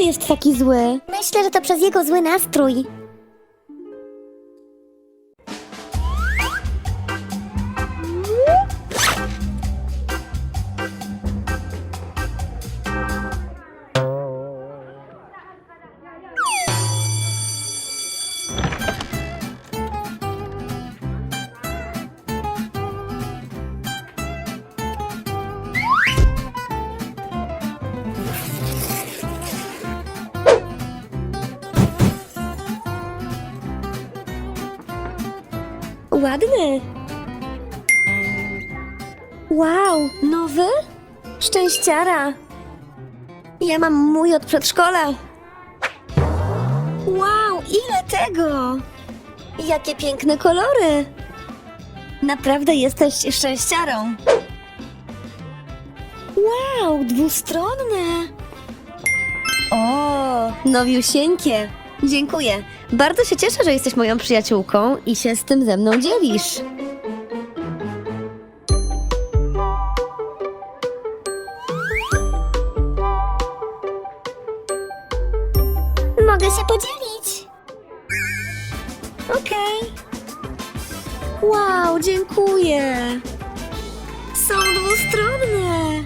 jest taki zły? Myślę, że to przez jego zły nastrój. Ładny. Wow, nowy? Szczęściara. Ja mam mój od przedszkola. Wow, ile tego! Jakie piękne kolory! Naprawdę jesteś szczęściarą. Wow, dwustronne. O, nowiusieńkie. Dziękuję. Bardzo się cieszę, że jesteś moją przyjaciółką i się z tym ze mną dzielisz. Mogę się podzielić. Okej. Wow, dziękuję. Są dwustronne.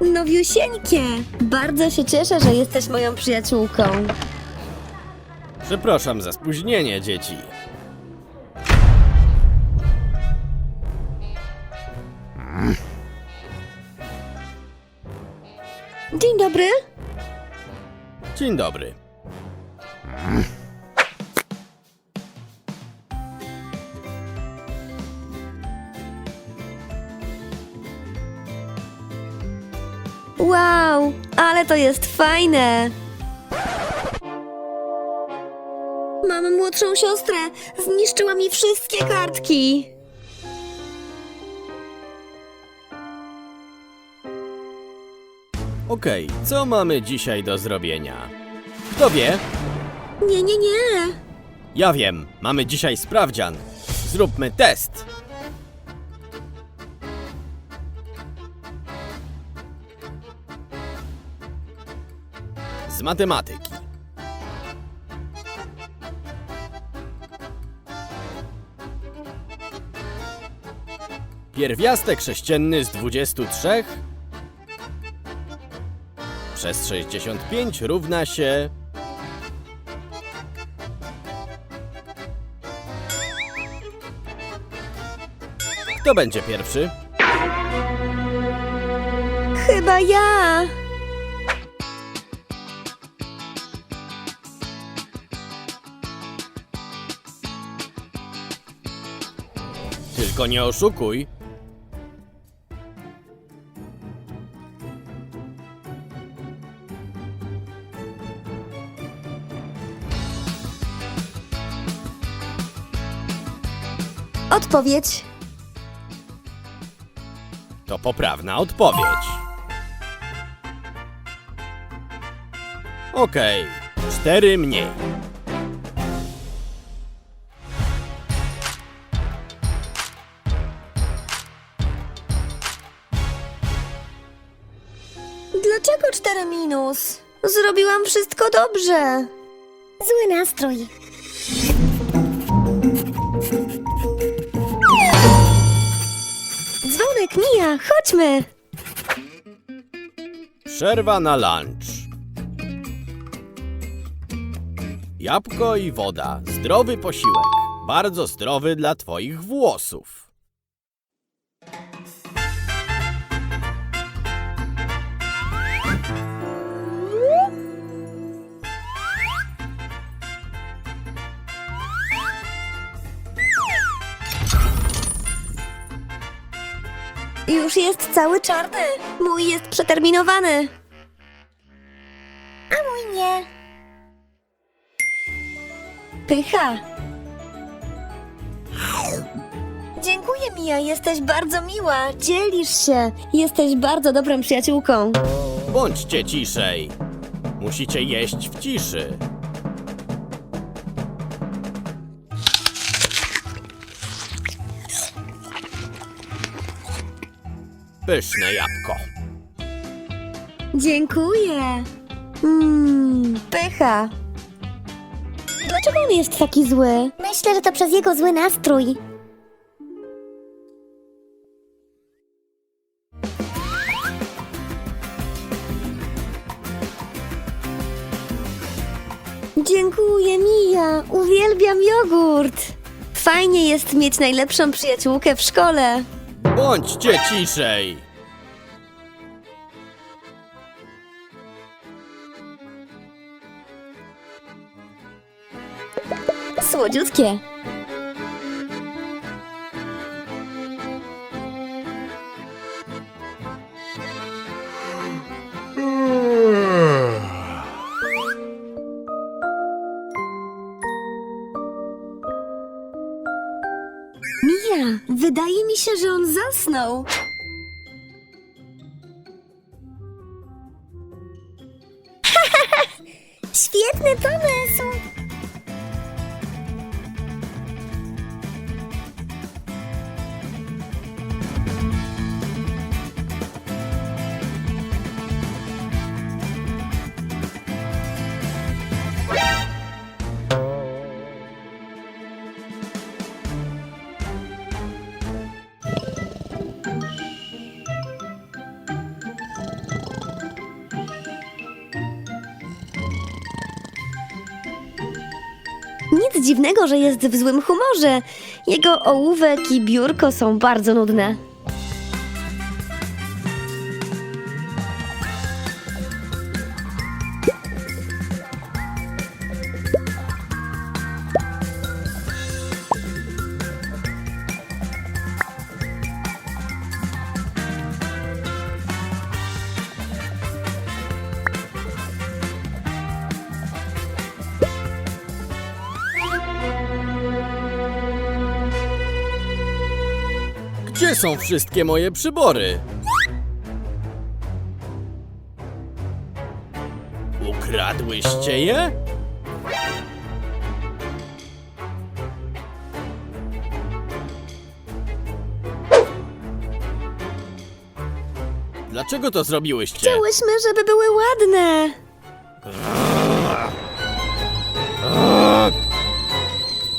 Nowiusieńkie. Bardzo się cieszę, że jesteś moją przyjaciółką. Przepraszam za spóźnienie, dzieci. Dzień dobry. Dzień dobry. Wow, ale to jest fajne. Mam młodszą siostrę. Zniszczyła mi wszystkie kartki. Okej, co mamy dzisiaj do zrobienia? Kto wie? Nie, nie, nie. Ja wiem, mamy dzisiaj sprawdzian. Zróbmy test. Z matematyki. Pierwiastek sześcienny z 23 przez 65 równa się Kto będzie pierwszy? Chyba ja. Tylko nie oszukuj. Odpowiedź. To poprawna odpowiedź. Okej, cztery mniej. Dlaczego 4 minus? Zrobiłam wszystko dobrze. Zły nastrój. Dzwonek mija, chodźmy. Przerwa na lunch. Jabłko i woda. Zdrowy posiłek. Bardzo zdrowy dla Twoich włosów. Już jest cały czarny. Mój jest przeterminowany. A mój nie. Pycha. Dziękuję, Mia. Jesteś bardzo miła. Dzielisz się. Jesteś bardzo dobrą przyjaciółką. Bądźcie ciszej. Musicie jeść w ciszy. Pyszne jabłko. Dziękuję. Mm, pycha. Dlaczego on jest taki zły? Myślę, że to przez jego zły nastrój. Dziękuję, Mija. Uwielbiam jogurt. Fajnie jest mieć najlepszą przyjaciółkę w szkole. Bądźcie ciszej! Słodziutkie. Wydaje mi się, że on zasnął. Świetny pomysł! Nic dziwnego, że jest w złym humorze. Jego ołówek i biurko są bardzo nudne. Gdzie są wszystkie moje przybory? Ukradłyście je? Dlaczego to zrobiłyście? Chciałyśmy, żeby były ładne.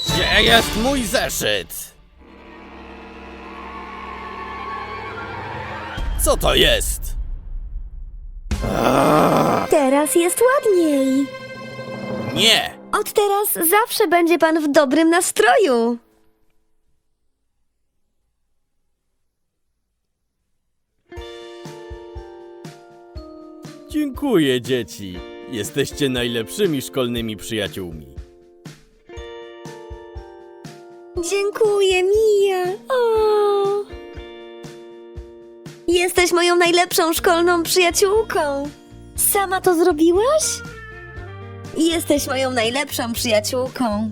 Gdzie jest mój zeszyt? Co to jest? Teraz jest ładniej. Nie! Od teraz zawsze będzie pan w dobrym nastroju. Dziękuję, dzieci. Jesteście najlepszymi szkolnymi przyjaciółmi. Dziękuję, Mija. O. Jesteś moją najlepszą szkolną przyjaciółką. Sama to zrobiłaś? Jesteś moją najlepszą przyjaciółką.